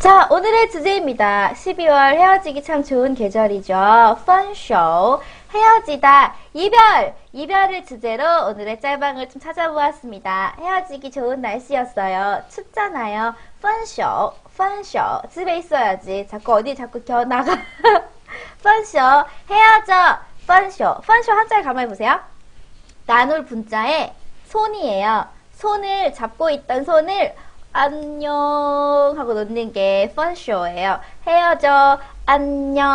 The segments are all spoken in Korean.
자, 오늘의 주제입니다. 12월 헤어지기 참 좋은 계절이죠. 펀쇼. 헤어지다. 이별! 이별을 주제로 오늘의 짤방을 좀 찾아보았습니다. 헤어지기 좋은 날씨였어요. 춥잖아요. 펀쇼. 펀쇼. 집에 있어야지. 자꾸 어디 자꾸 겨 나가. 펀쇼. 헤어져. 펀쇼. 펀쇼 한자를 가만히 보세요. 나눌 분자에 손이에요. 손을 잡고 있던 손을 안녕 하고 놓는 게 펀쇼예요. 헤어져 안녕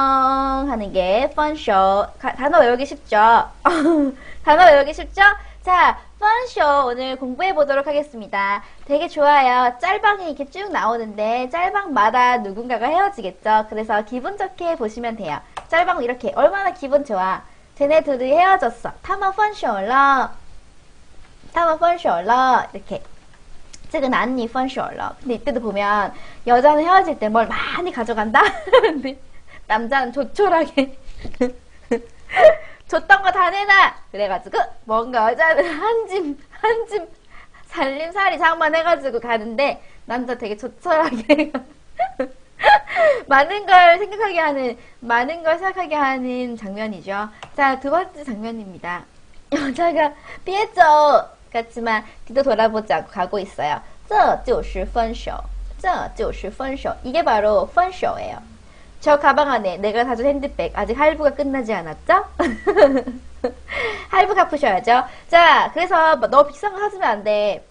하는 게 펀쇼. 가- 단어 외우기 쉽죠? 단어 외우기 쉽죠? 자, 펀쇼 오늘 공부해 보도록 하겠습니다. 되게 좋아요. 짤방이 이렇게 쭉 나오는데 짤방마다 누군가가 헤어지겠죠. 그래서 기분 좋게 보시면 돼요. 짤방 이렇게 얼마나 기분 좋아. 쟤네 둘이 헤어졌어. 타마 펀쇼了. 타마 펀쇼 了. 이렇게. 최근 안니 펀쇼얼러. 근데 이때도 보면 여자는 헤어질 때 뭘 많이 가져간다? 근데 네. 남자는 조촐하게. 줬던 거 다 내놔! 그래가지고 뭔가 여자는 한 짐 한 짐 살림살이 장만해가지고 가는데 남자 되게 조촐하게. 많은 걸 생각하게 하는 많은 걸 생각하게 하는 장면이죠. 자 두 번째 장면입니다. 여자가 피했죠! 같지만 뒤도 돌아보지 않고 가고 있어요. 这就是分手.这就是分手. 이게 바로 分手예요. 저 가방 안에 내가 사준 핸드백 아직 할부가 끝나지 않았죠? 할부 갚으셔야죠. 자, 그래서 뭐 너무 비싼 거 사주면 안 돼.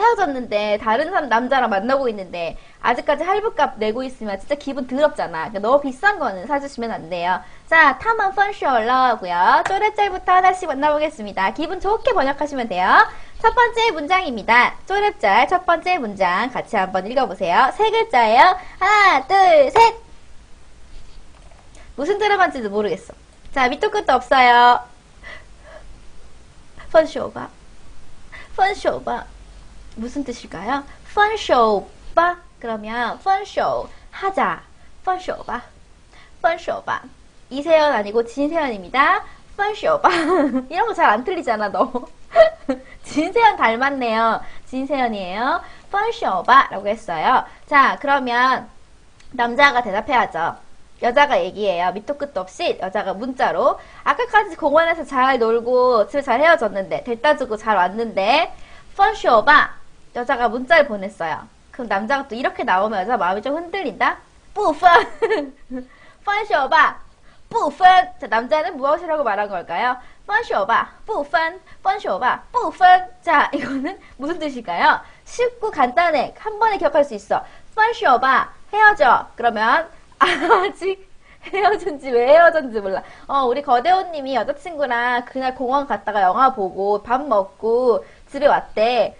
헤어졌는데 다른 사람 남자랑 만나고 있는데 아직까지 할부값 내고 있으면 진짜 기분 더럽잖아. 그러니까 너무 비싼 거는 사주시면 안 돼요. 자, 타만 펀쇼러고요. 쪼랩짤부터 하나씩 만나보겠습니다. 기분 좋게 번역하시면 돼요. 첫 번째 문장입니다. 쪼랩짤 첫 번째 문장 같이 한번 읽어보세요. 세 글자예요. 하나, 둘, 셋. 무슨 드라마인지도 모르겠어. 자, 밑도 끝도 없어요. 펀쇼바. 펀쇼바. 무슨 뜻일까요? fun show 그러면 fun 하자. fun show 봐. 이세연 아니고 진세연입니다. fun show 이런 거 잘 안 틀리잖아 너. 진세연 닮았네요. 진세연이에요. fun show 봐라고 했어요. 자 그러면 남자가 대답해야죠. 여자가 얘기해요. 밑도 끝도 없이 여자가 문자로 아까까지 공원에서 잘 놀고 집에 잘 헤어졌는데 됐다 주고 잘 왔는데 펀쇼 오바 여자가 문자를 보냈어요. 그럼 남자가 또 이렇게 나오면 여자 마음이 좀 흔들린다. 뿌펀 펀쇼바 뿌펀 자 남자는 무엇이라고 말한 걸까요? 펀쇼바 뿌펀 펀쇼바 뿌펀 자 이거는 무슨 뜻일까요? 쉽고 간단해 한 번에 기억할 수 있어. 펀쇼바 헤어져 그러면 아직 헤어졌는지 왜 헤어졌는지 몰라. 어, 우리 거대호님이 여자친구랑 그날 공원 갔다가 영화 보고 밥 먹고 집에 왔대.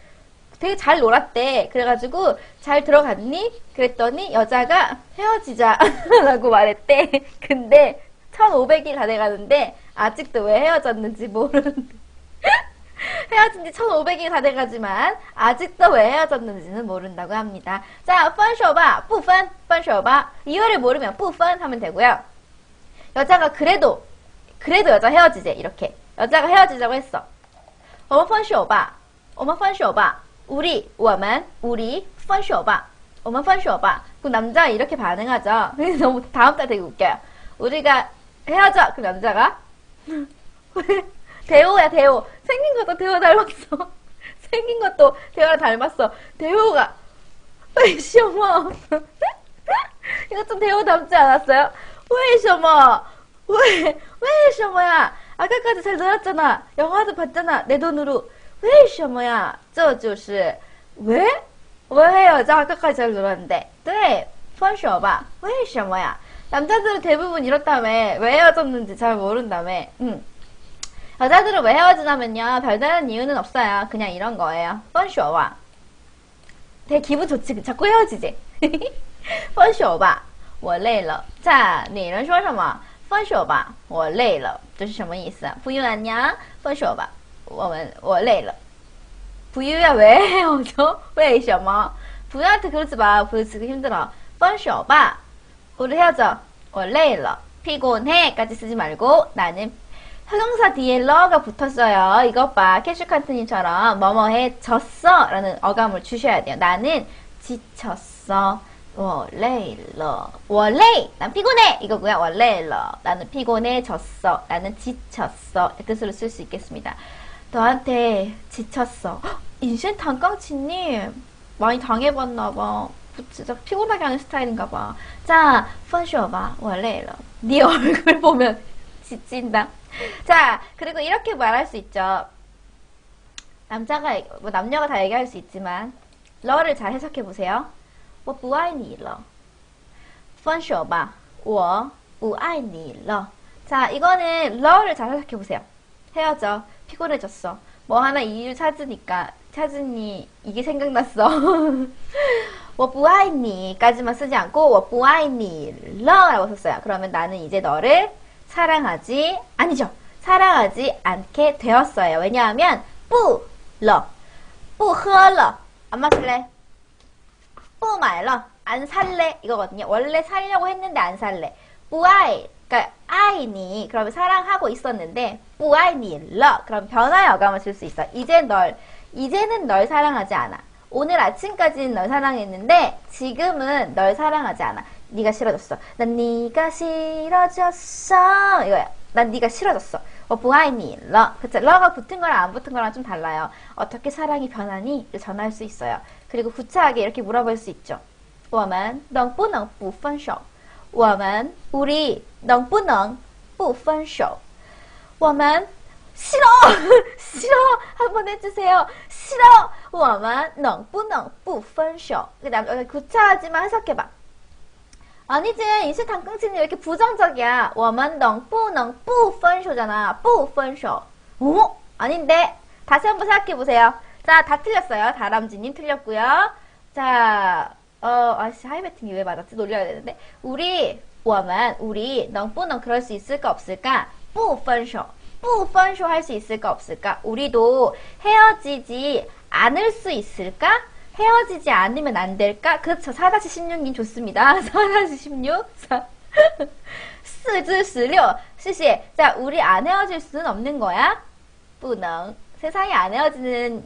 되게 잘 놀았대. 그래가지고 잘 들어갔니? 그랬더니 여자가 헤어지자 라고 말했대. 근데 1500일 다 돼가는데 아직도 왜 헤어졌는지 모르는데. 헤어진 지 1500일 다 돼가지만 아직도 왜 헤어졌는지는 모른다고 합니다. 자, 分手吧, 不分,分手吧. 이유를 모르면 不分 하면 되고요. 여자가 그래도 그래도 여자 헤어지재 이렇게 여자가 헤어지자고 했어. 我们分手吧,我们分手吧. 우리, 我们, 우리 分手吧.我们分手吧. 그 남자 이렇게 반응하죠. 그래서 너무 다음 달 되게 웃겨요. 우리가 헤어져. 그 남자가 대호야 대호 생긴 것도 대호 닮았어 생긴 것도 대호랑 닮았어 대호가 왜 시어머 이거 좀 대호 닮지 않았어요? 왜 시어머 왜왜 시어머야 아까까지 잘 놀았잖아 영화도 봤잖아 내 돈으로 왜 시어머야 这就是왜? 왜 헤어져? 아까까지 잘 놀았는데 对分手吧为什么呀 남자들은 대부분 이렇다며 왜 헤어졌는지 잘 모른다며 응. 여자들은 왜 헤어지냐면요. 별다른 이유는 없어요. 그냥 이런 거예요. 分手吧. 되게 기분 좋지. 자꾸 헤어지지. 分手吧.我累了. 자, 女人说什么?分手吧.我累了.这是什么意思?不用안녕.分手吧.我们我累了. 부유야 왜? 헤어져? 왜이셔마 부유한테 그러지 마. 부유 지금 힘들어. 뻔쇼봐. 우리 헤어져. 원래일러. 피곤해까지 쓰지 말고 나는 형용사 뒤에 러가 붙었어요. 이것 봐. 캐슈칸트님처럼 뭐뭐해 졌어 라는 어감을 주셔야 돼요. 나는 지쳤어. 원래일러. 원래! 난 피곤해! 이거고요. 원래일러. 나는 피곤해졌어. 나는 지쳤어. 이 뜻으로 쓸 수 있겠습니다. 너한테 지쳤어. 헉, 인생 단깡치님 많이 당해봤나 봐. 진짜 피곤하게 하는 스타일인가 봐. 자, 分手吧.我累了. 네 얼굴 보면 지친다. 자, 그리고 이렇게 말할 수 있죠. 남자가, 뭐 남녀가 다 얘기할 수 있지만, 러를 잘 해석해 보세요. 我不爱你了.分手吧.我不爱你了. 자, 이거는 러를 잘 해석해 보세요. 헤어져. 피곤해졌어. 뭐 하나 이유 찾으니까 찾으니 이게 생각났어. 워부아이니까지만 쓰지 않고 워부아이니러라고 썼어요. 그러면 나는 이제 너를 사랑하지 아니죠. 사랑하지 않게 되었어요. 왜냐하면 뿌러 뿌허러 안 마실래? 뿌말러 안 살래 이거거든요. 원래 살려고 했는데 안 살래. 不爱, 그러니까 아이니 그러면 사랑하고 있었는데 不爱你了 그럼 변화 어감을 쓸 수 있어. 이제 널 이제는 널 사랑하지 않아. 오늘 아침까지는 널 사랑했는데 지금은 널 사랑하지 않아. 네가 싫어졌어. 난 네가 싫어졌어. 이거야. 난 네가 싫어졌어. 어, 부하이니 러. 그쵸? 러가 붙은 거랑 안 붙은 거랑 좀 달라요. 어떻게 사랑이 변하니? 전할 수 있어요. 그리고 구차하게 이렇게 물어볼 수 있죠. 我们能不能不分手? 我们 우리 能不能不分手?我们 싫어! 싫어! 한번 해주세요. 싫어! 我们能不能不分手? 그 다음, 여기 구차하지만 해석해봐. 아니지, 인스탄 끙치는 왜 이렇게 부정적이야? 我们能不能不分手잖아. 不分手. 어? 아닌데. 다시 한번 생각해보세요. 자, 다 틀렸어요. 다람쥐님 틀렸고요. 자, 어, 아씨, 하이베팅이 왜 맞았지? 놀려야 되는데. 우리, 我们, 우리, 能不能 그럴 수 있을까, 없을까? 不分手. 不分手 할 수 있을까, 없을까? 우리도 헤어지지 않을 수 있을까? 헤어지지 않으면 안 될까? 그렇죠. 4-16님 좋습니다. 4-16. 4-16. 谢谢. 자, 우리 안 헤어질 수는 없는 거야? 不能. 세상에 안 헤어지는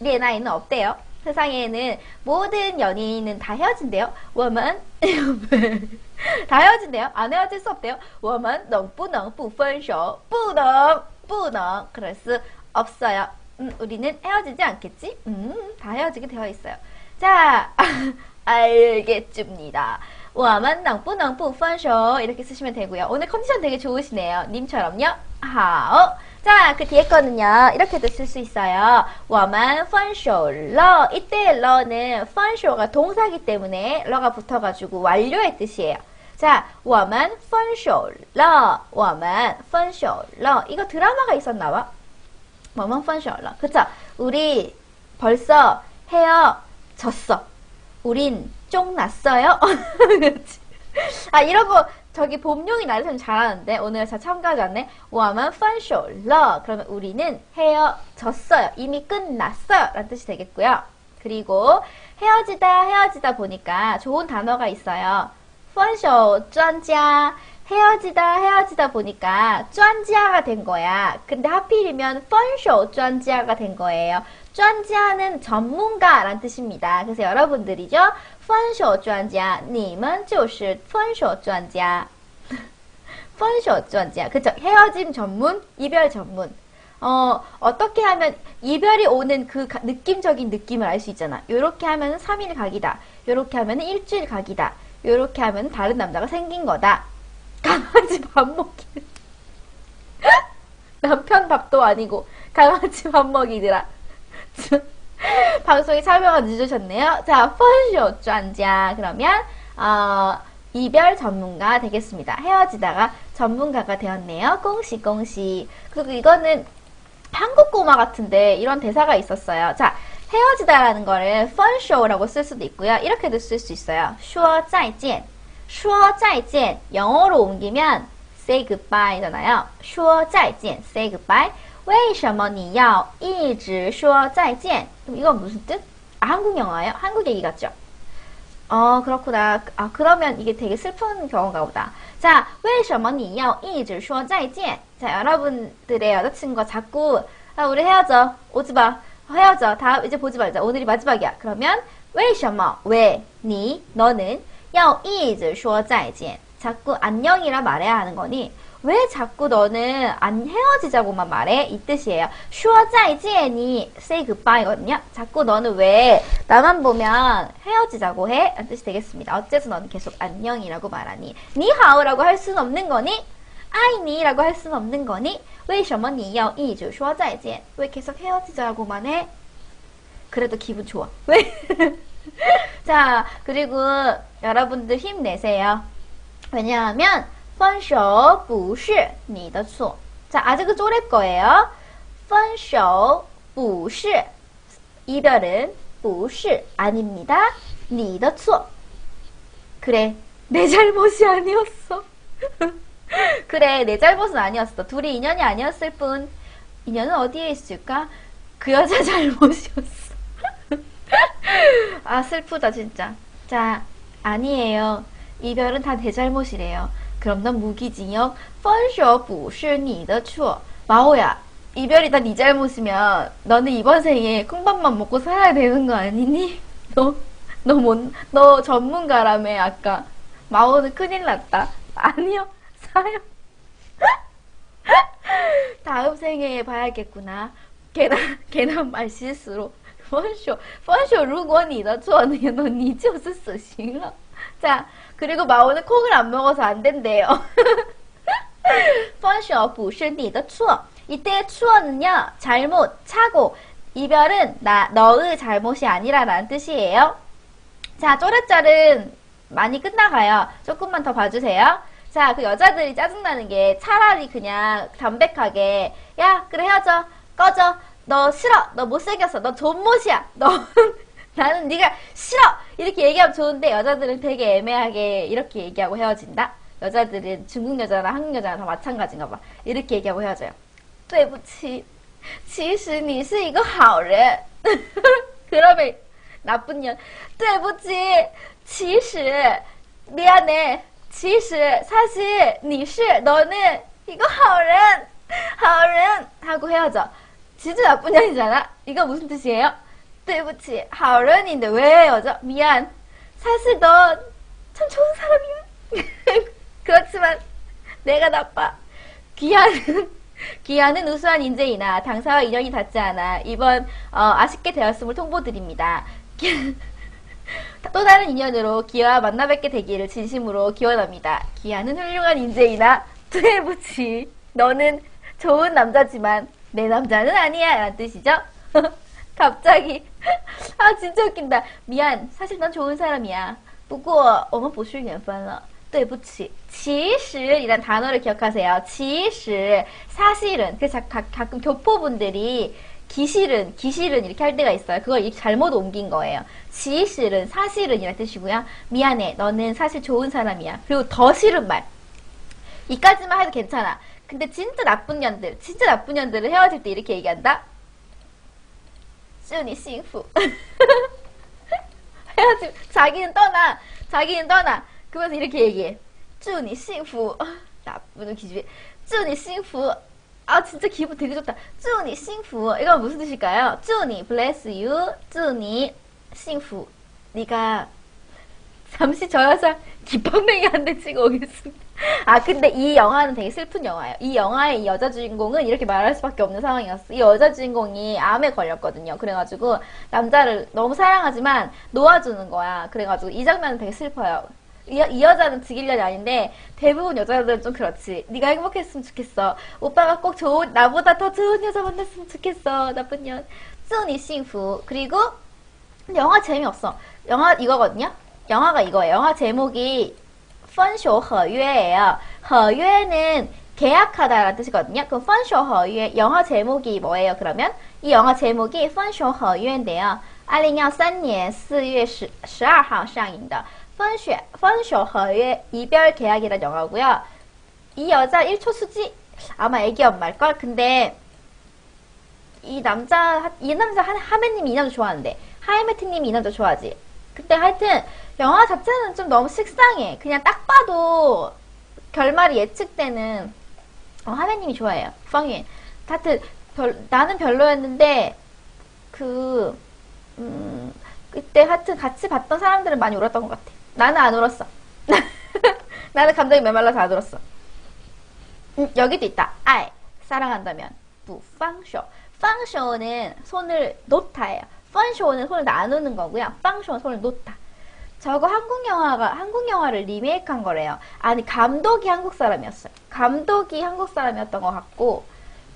恋爱는 없대요. 세상에는 모든 연인은 다 헤어진대요. 我们다 헤어진대요. 안 헤어질 수 없대요. 我们能不能不分手?不能,不能. 그럴 수 없어요. 음, 우리는 헤어지지 않겠지? 음, 다 헤어지게 되어 있어요. 자, 알겠습니다. 我们能不能不分手? 이렇게 쓰시면 되고요. 오늘 컨디션 되게 좋으시네요. 님처럼요. 好. 자, 그 뒤에 거는요. 이렇게도 쓸 수 있어요. 我们分手了. 이때 러는 分手가 동사기 때문에 러가 붙어가지고 완료의 뜻이에요. 자, 我们分手了.我们分手了. 이거 드라마가 있었나 봐. 我们分手了. 그쵸? 우리 벌써 헤어졌어. 우린 쫑났어요. 그렇지. 아, 이런 거 저기 봄용이 나를 잘하는데 오늘 잘 참가하지 않네. 워먼 펀쇼 러 그러면 우리는 헤어졌어요. 이미 끝났어요. 라는 뜻이 되겠고요. 그리고 헤어지다 헤어지다 보니까 좋은 단어가 있어요. 펀쇼 쫀자 헤어지다 헤어지다 보니까 쫀지아가 된 거야. 근데 하필이면 펀쇼 쫀지아가 된 거예요. 쫀지아는 전문가란 뜻입니다. 그래서 여러분들이죠. 分手专家,你们就是分手专家.分手专家. 그쵸? 헤어짐 전문, 이별 전문. 어, 어떻게 하면 이별이 오는 그 가- 느낌적인 느낌을 알 수 있잖아. 요렇게 하면 3일 각이다. 요렇게 하면 일주일 각이다. 요렇게 하면 다른 남자가 생긴 거다. 강아지 밥 먹기. 남편 밥도 아니고 강아지 밥 먹이더라. 방송에 참여가 늦으셨네요. 자, 펀쇼 쫀자. 그러면 어, 이별 전문가 되겠습니다. 헤어지다가 전문가가 되었네요. 꽁시 꽁시. 그리고 이거는 한국 꼬마 같은데 이런 대사가 있었어요. 자, 헤어지다라는 거를 펀쇼라고 쓸 수도 있고요. 이렇게도 쓸 수 있어요. 슈어 짜이젠. 슈어 짜이젠. 영어로 옮기면 say goodbye잖아요. 슈어 짜이젠. say goodbye. 为什么你要一直说再见? 그럼 이건 무슨 뜻? 아, 한국 영어예요? 한국 얘기 같죠? 어, 그렇구나. 아, 그러면 이게 되게 슬픈 경우가 보다. 자, 为什么你要一直说再见? 자, 여러분들의 여자친구가 자꾸, 아, 우리 헤어져. 오지 마. 헤어져. 다음, 이제 보지 말자. 오늘이 마지막이야. 그러면, 为什么? 왜? 니, 너는 要一直说再见. 자꾸 안녕이라 말해야 하는 거니? 왜 자꾸 너는 안 헤어지자고만 말해? 이 뜻이에요. 说再见이 say goodbye거든요. 자꾸 너는 왜 나만 보면 헤어지자고 해? 라는 뜻이 되겠습니다. 어째서 너는 계속 안녕이라고 말하니? 니하오라고 할 수는 없는 거니? 아이니라고 할 수는 없는 거니? 为什么你要一直说再见? 왜 계속 헤어지자고만 해? 그래도 기분 좋아. 왜? 자, 그리고 여러분들 힘내세요. 왜냐하면 分手不是你的错. 자, 아직은 쪼렙 거예요. 分手不是 이별은 不是 아닙니다. 你的错. 그래, 내 잘못이 아니었어. 그래, 내 잘못은 아니었어. 둘이 인연이 아니었을 뿐. 인연은 어디에 있을까? 그 여자 잘못이었어. 아, 슬프다, 진짜. 자, 아니에요. 이별은 다 내 잘못이래요. 그럼 넌 무기징역. 分手不是你的错. 마오야, 이별이 다 네 잘못이면 너는 이번 생에 콩밥만 먹고 살아야 되는 거 아니니? 너, 너 못, 너 전문가라며, 아까. 마오는 큰일 났다. 아니요, 사요. 다음 생에 봐야겠구나. 괜한, 괜한 말 실수로. 分手,分手如果你的错,넌你就是死刑了. 자, 그리고 마오는 콩을 안 먹어서 안 된대요. 펀셔 부실니더 추어. 이때의 추어는요, 잘못, 차고, 이별은 나, 너의 잘못이 아니라라는 뜻이에요. 자, 쪼렛짤은 많이 끝나가요. 조금만 더 봐주세요. 자, 그 여자들이 짜증나는 게 차라리 그냥 담백하게, 야, 그래 헤어져. 꺼져. 너 싫어. 너 못생겼어. 너 존못이야. 너 나는 네가 싫어. 이렇게 얘기하면 좋은데 여자들은 되게 애매하게 이렇게 얘기하고 헤어진다. 여자들은 중국 여자나 한국 여자나 다 마찬가지인가 봐. 이렇게 얘기하고 헤어져요. 对不起,其实你是一个好人. 그러면 나쁜 년. 对不起,其实 미안해. 其实 사실 你是 너는 이거 好人,好人 하고 헤어져. 진짜 나쁜 년이잖아. 이거 무슨 뜻이에요? 对不起, 好人인데 왜 헤어져? 미안. 사실 너 참 좋은 사람이야. 그렇지만 내가 나빠. 기아는 기아는 우수한 인재이나 당사와 인연이 닿지 않아 이번 어, 아쉽게 되었음을 통보드립니다. 또 다른 인연으로 기아와 만나 뵙게 되기를 진심으로 기원합니다. 기아는 훌륭한 인재이나 투해부치 너는 좋은 남자지만 내 남자는 아니야 라는 뜻이죠. 갑자기 아 진짜 웃긴다. 미안 사실 넌 좋은 사람이야. 不过我们不是缘分了.对不起. 其实 이란 단어를 기억하세요. 其实 사실은 그래서 가, 가끔 교포분들이 기실은 기실은 이렇게 할 때가 있어요. 그걸 이렇게 잘못 옮긴 거예요. 其实은 사실은 이란 뜻이고요. 미안해. 너는 사실 좋은 사람이야. 그리고 더 싫은 말. 이까지만 해도 괜찮아. 근데 진짜 나쁜 년들, 진짜 나쁜 년들은 헤어질 때 이렇게 얘기한다. 祝你幸福. 헤어지 자기는 떠나. 자기는 떠나. 그러면서 이렇게 얘기해. 祝你幸福. 나쁜 기집애. 祝你幸福. 아 진짜 기분 되게 좋다. 祝你幸福. 이건 무슨 뜻일까요? 祝你 bless you. 祝你幸福. 네가 잠시 저 여자 기방맹이한테 치고 오겠습니다. 아 근데 이 영화는 되게 슬픈 영화예요. 이 영화의 이 여자 주인공은 이렇게 말할 수밖에 없는 상황이었어. 이 여자 주인공이 암에 걸렸거든요. 그래가지고 남자를 너무 사랑하지만 놓아주는 거야. 그래가지고 이 장면은 되게 슬퍼요. 이, 이 여자는 직일년이 아닌데 대부분 여자들은 좀 그렇지. 네가 행복했으면 좋겠어. 오빠가 꼭 좋은 나보다 더 좋은 여자 만났으면 좋겠어. 나쁜 년. 쭌이 싱후 그리고 영화 재미없어. 영화 이거거든요. 영화가 이거예요. 영화 제목이 펀쇼 허유예요. 허유는 계약하다라는 뜻이거든요. 그럼 펀쇼 허유 영화 제목이 뭐예요? 그러면 이 영화 제목이 펀쇼 허유인데요. 2023년 4월 12일 상영的 펀쇼 펀쇼 허유 이별 계약이라는 영화고요. 이 여자 1초 수지 아마 애기 엄마일 걸. 근데 이 남자 이 남자 하메님이 이 남자 좋아하는데 하이메트님이 이 남자 좋아하지. 근데 하여튼 영화 자체는 좀 너무 식상해. 그냥 딱 봐도 결말이 예측되는 어, 하메님이 좋아해요. 펑인. 하여튼 별, 나는 별로였는데 그 음, 그때 하여튼 같이 봤던 사람들은 많이 울었던 것 같아. 나는 안 울었어. 나는 감정이 메말라서 안 울었어. 음, 여기도 있다. 알 사랑한다면 부팡쇼. 팡쇼는 손을 놓다예요. 펀쇼는 손을 나누는 거고요. 팡쇼는 손을 놓다. 저거 한국 영화가 한국 영화를 리메이크한 거래요. 아니 감독이 한국 사람이었어요. 감독이 한국 사람이었던 것 같고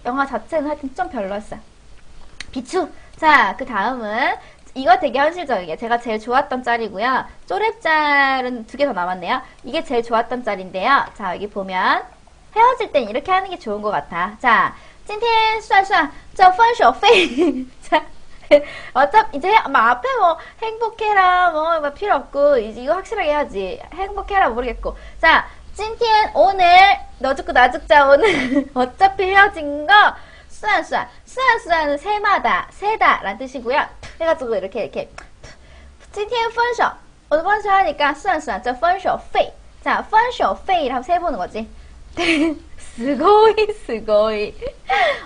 영화 자체는 하여튼 좀 별로였어요. 비추. 자, 그 다음은 이거 되게 현실적이에요. 제가 제일 좋았던 짤이고요. 쪼랩짤은 두 개 더 남았네요. 이게 제일 좋았던 짤인데요. 자, 여기 보면 헤어질 땐 이렇게 하는 게 좋은 것 같아. 자, 今天算算저分手费. 자, 어차피 이제 막 앞에 뭐 행복해라 뭐 필요 없고 이제 이거 확실하게 해야지. 행복해라 모르겠고. 자 찐티엔 오늘 너 죽고 나 죽자 오늘 어차피 헤어진 거 수안 수안 수안 수안은 새마다 새다 라는 뜻이고요. 해가지고 이렇게 이렇게. 찐티엔 펀쇼. 오늘 펀쇼 하니까 수안 수안 저 펀쇼 페이. 자 펀쇼 페이라고 세보는 거지. 스고이 스고이.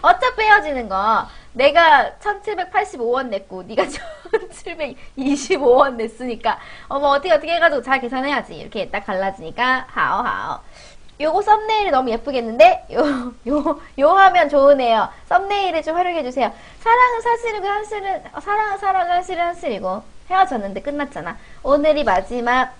어차피 헤어지는 거. 내가 1785원 냈고 네가 1725원 냈으니까 어머 어떻게 어떻게 해가지고 잘 계산해야지 이렇게 딱 갈라지니까 하오하오 요거 썸네일이 너무 예쁘겠는데? 요, 요, 요 하면 좋으네요. 썸네일을 좀 활용해주세요. 사랑은 사실이고, 한실은, 어, 사랑은 사랑은 한실은 한실이고. 헤어졌는데 끝났잖아. 오늘이 마지막,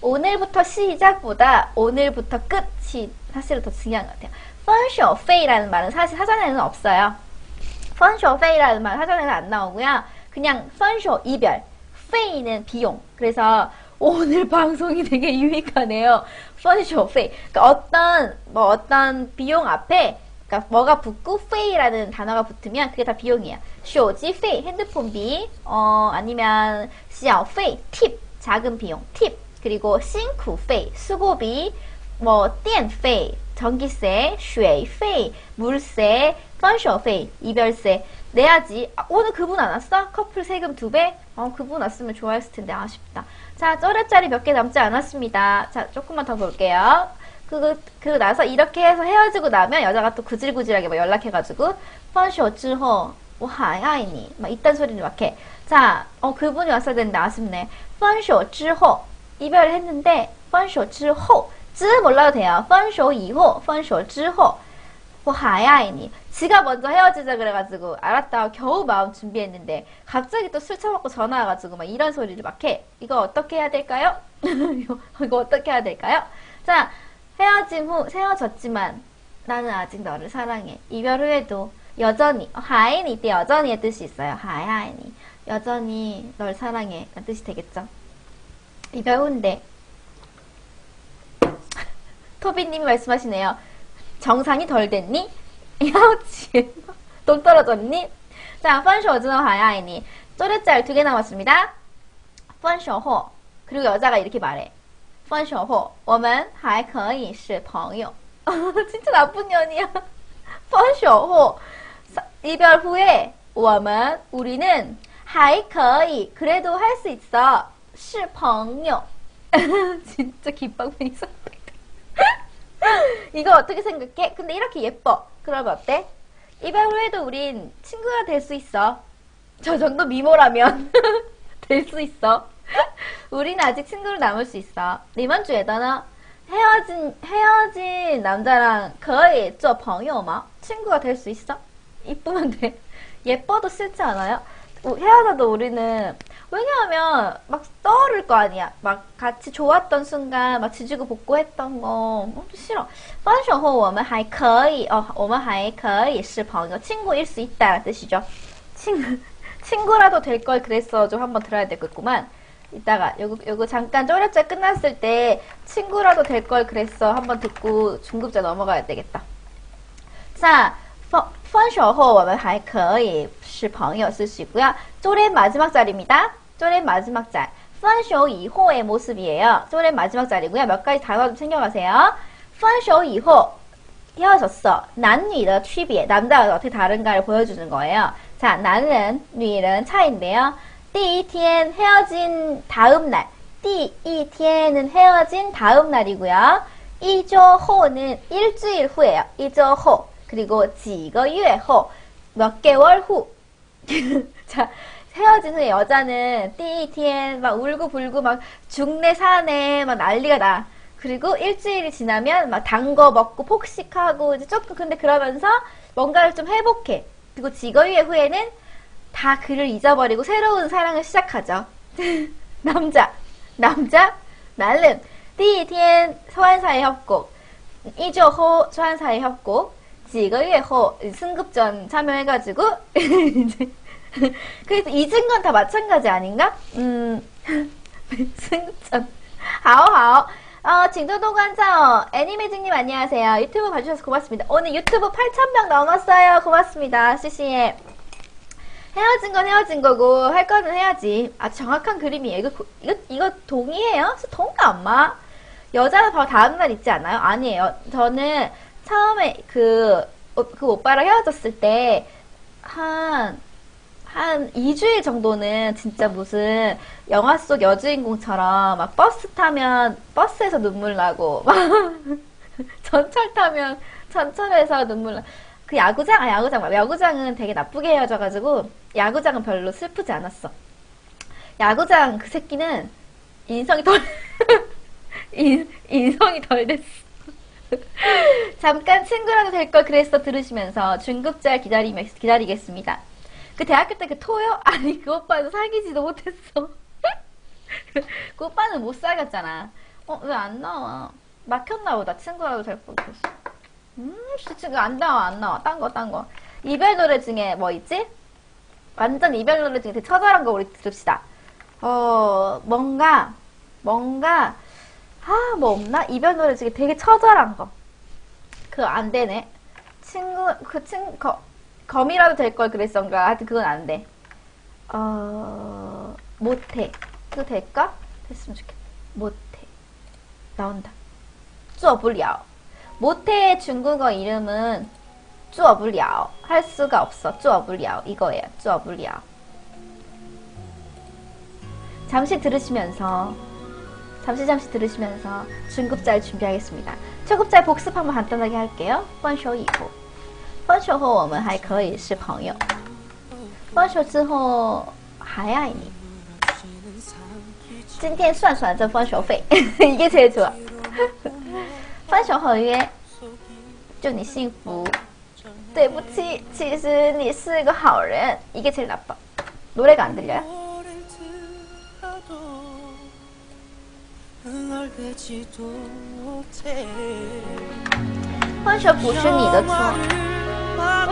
오늘부터 시작보다 오늘부터 끝이 사실은 더 중요한 것 같아요. 펀쇼 페이라는 말은 사실 사전에는 없어요. 선쇼 페이라는 말 사전에는 안 나오고요. 그냥 선쇼 이별, 페이는 비용. 그래서 오늘 방송이 되게 유익하네요. 선쇼 페이. 그러니까 어떤 뭐 어떤 비용 앞에 그러니까 뭐가 붙고 페이라는 단어가 붙으면 그게 다 비용이에요. 쇼지 페이 핸드폰비 어 아니면 시아오 페이 팁 작은 비용 팁 그리고 싱크 페이 수고비 뭐 电费 전기세, 水费 물세, 分手费 이별세 내야지. 아, 오늘 그분 안 왔어? 커플 세금 두 배? 어, 그분 왔으면 좋아했을 텐데 아쉽다. 자, 쪼렙짜리 몇 개 남지 않았습니다. 자, 조금만 더 볼게요. 그, 그, 나서 이렇게 해서 헤어지고 나면 여자가 또 구질구질하게 막 연락해가지고, 分手之后,我还爱你. 막 이딴 소리를 막 해. 자, 어, 그분이 왔어야 되는데 아쉽네. 分手之后, 이별을 했는데, 分手之后, 之 몰라도 돼요. 分手以后,分手之后,我还爱你. 지가 먼저 헤어지자 그래가지고 알았다 겨우 마음 준비했는데 갑자기 또 술 처먹고 전화 와가지고 막 이런 소리를 막 해. 이거 어떻게 해야 될까요? 이거, 이거 어떻게 해야 될까요? 자 헤어짐 후 헤어졌지만 나는 아직 너를 사랑해. 이별 후에도 여전히 하이니 때 여전히의 뜻이 있어요. 하이 하이니 여전히 널 사랑해 라는 뜻이 되겠죠. 이별 후인데 토비님이 말씀하시네요. 정상이 덜 됐니? 야우치 돈 떨어졌니? 자, 分手之后还爱你 쪼레짤 두 개 남았습니다. 分手后 그리고 여자가 이렇게 말해. 分手后我们还可以是朋友 진짜 나쁜 년이야. 分手后 이별 후에 我们 우리는 还可以 그래도 할 수 있어. 是朋友 진짜 기빵분이 있었다. 이거 어떻게 생각해? 근데 이렇게 예뻐. 그러면 어때? 이별로 해도 우린 친구가 될 수 있어. 저 정도 미모라면 될 수 있어. 우린 아직 친구로 남을 수 있어. 이번 주에 너는 헤어진 헤어진 남자랑 거의 저朋友마 친구가 될 수 있어? 이쁘면 돼. 예뻐도 싫지 않아요? 헤어져도 우리는 왜냐하면 막 떠오를 거 아니야. 막 같이 좋았던 순간 막 지지고 볶고했던 거 어, 싫어. 分手后我们还可以 어, 我们还可以是朋友 친구일 수 있다는 뜻이죠. 친구 친구라도 될 걸 그랬어. 좀 한번 들어야 되겠구만. 이따가 요거 요거 잠깐 쪼렙짤 끝났을 때 친구라도 될 걸 그랬어. 한번 듣고 중급자 넘어가야 되겠다. 자, 分手后我们还可以是朋友 쓸 수 있고요. 쪼렙 마지막 자리입니다. 쪼렙 마지막 짤. 分手以后의 모습이에요. 쪼렙 마지막 자리고요. 몇 가지 단어 좀 챙겨가세요. 分手以后 헤어졌어. 난女的 区别 남자가 어떻게 다른가를 보여주는 거예요. 자, 나는 女人 차인데요. 第一天 헤어진 다음 날. 第一天은 헤어진 다음 날이고요. 一周 호는 일주일 후예요. 一周 호. 그리고 几个月 호. 몇 개월 후. 자, 헤어진 후에 여자는 띠티엔 막 울고불고 막 중내 산에 막 난리가 나. 그리고 일주일이 지나면 막 단 거 먹고 폭식하고 이제 조금 근데 그러면서 뭔가를 좀 회복해. 그리고 직거위의 후에는 다 그를 잊어버리고 새로운 사랑을 시작하죠. 남자, 남자, 날름. 띠티엔 소환사의 협곡. 이조호 소환사의 협곡. 직거위의 호 승급전 참여해가지고 이제 그래서 잊은 건 다 마찬가지 아닌가? 음, 승급전. 好好. 어, 징도동 관장, 애니메이징님 안녕하세요. 유튜브 봐주셔서 고맙습니다. 오늘 유튜브 8,000명 넘었어요. 고맙습니다. CC에. 헤어진 건 헤어진 거고, 할 거는 해야지. 아, 정확한 그림이에요. 이거, 고- 이거, 이거 동의해요? 동가 엄마? 여자는 바로 다음날 있지 않아요? 아니에요. 저는 처음에 그, 어, 그 오빠랑 헤어졌을 때, 한, 한 2주일 정도는 진짜 무슨 영화 속 여주인공처럼 막 버스 타면 버스에서 눈물 나고, 막 전철 타면 전철에서 눈물 나. 그 야구장, 아, 야구장, 말 야구장은 되게 나쁘게 헤어져가지고, 야구장은 별로 슬프지 않았어. 야구장 그 새끼는 인성이 덜, 인, 인성이 덜 됐어. 잠깐 친구라도 될 걸 그랬어 들으시면서 중급잘 기다리며 기다리겠습니다. 그 대학교 때 그 토요? 아니 그 오빠는 사귀지도 못했어. 그 오빠는 못 사귀었잖아. 어 왜 안 나와? 막혔나 보다. 친구라도 될걸 그랬어. 음, 씨, 지금 안 나와 안 나와. 딴 거 딴 거. 이별 노래 중에 뭐 있지? 완전 이별 노래 중에 되게 처절한 거 우리 들읍시다. 어 뭔가 뭔가 아, 뭐 없나? 이별 노래 중에 되게 처절한 거. 그거 안 되네. 친구, 그 친, 거, 검이라도 될 걸 그랬던가. 하여튼 그건 안 돼. 어, 못해. 그거 될까? 됐으면 좋겠다. 못해. 나온다. 做不了. 못해 중국어 이름은 做不了. 할 수가 없어. 做不了. 이거예요. 做不了. 잠시 들으시면서 잠시 잠시 들으시면서 중급잘 준비하겠습니다. 초급잘 복습 한번 간단하게 할게요. 分手以后 分手后我们还可以是朋友分手之后还爱你今天算算这分手费 이게 제일 좋아 分手后约祝你幸福对不起其实你是个好人 이게 제일 나빠 노래가 안 들려요? 오랜 들어도 응얼대지도 못해 分手不是你的错 为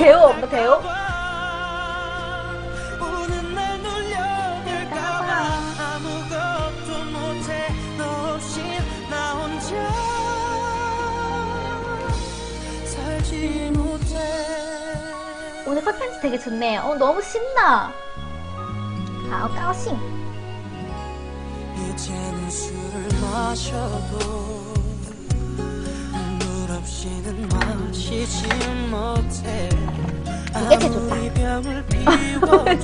대우 없나 대우? 아. 오늘 컨텐츠 되게 좋네. 어, 너무 신나. 어, 아우 까싱. 이제는 술을 마셔도 이게 좋다. 너만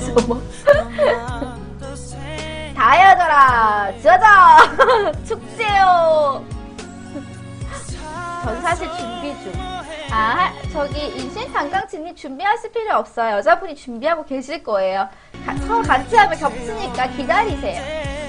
더 생- 다 헤어져라. 저자 축제요. 전 사실 준비 중. 아, 하- 저기 인신 단강진님 준비하실 필요 없어요. 여자분이 준비하고 계실 거예요. 가- 서로 같이 하면 겹치니까 기다리세요.